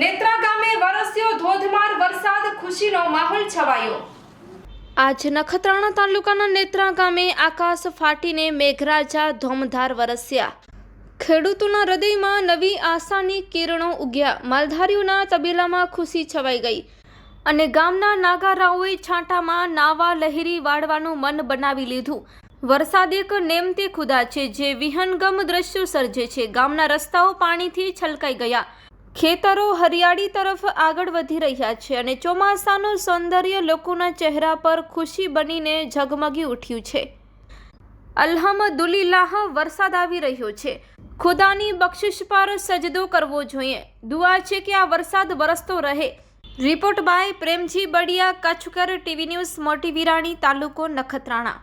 નેત્રા ગામે વરસ્યો ધોધમાર વરસાદ, ખુશીનો માહોલ છવાયો. આજ નખત્રાણા તાલુકાના નેત્રા ગામે આકાશ ફાટીને મેઘરાજા ધોમધાર વરસ્યા. ખેડૂતોના હૃદયમાં નવી આશાની કિરણો ઉગ્યા. માલધારીઓના તબેલામાં ખુશી છવાઈ ગઈ અને ગામના નાગારાઓએ છાંટામાં નાવા લહેરી વાળવાનું મન બનાવી લીધું. વરસાદ એક નેમતી ખુદા છે જે વિહનગમ દ્રશ્યો સર્જે છે. ગામના રસ્તાઓ પાણીથી છલકાઈ ગયા. ખેતરો હરિયાળી તરફ આગળ વધી રહ્યા છે અને ચોમાસાનું સૌંદર્ય લોકોના ચહેરા પર ખુશી બનીને ઝગમગી ઉઠ્યું છે. અલ્હમદુલિલ્લાહ, વરસાદ આવી રહ્યો છે. ખુદાની બક્ષિશ પર સજદો કરવો જોઈએ. દુઆ છે કે આ વરસાદ વરસતો રહે. Report by Premji Badiya, Kutchkar TV news, Moti Virani તાલુકો નખત્રાણા.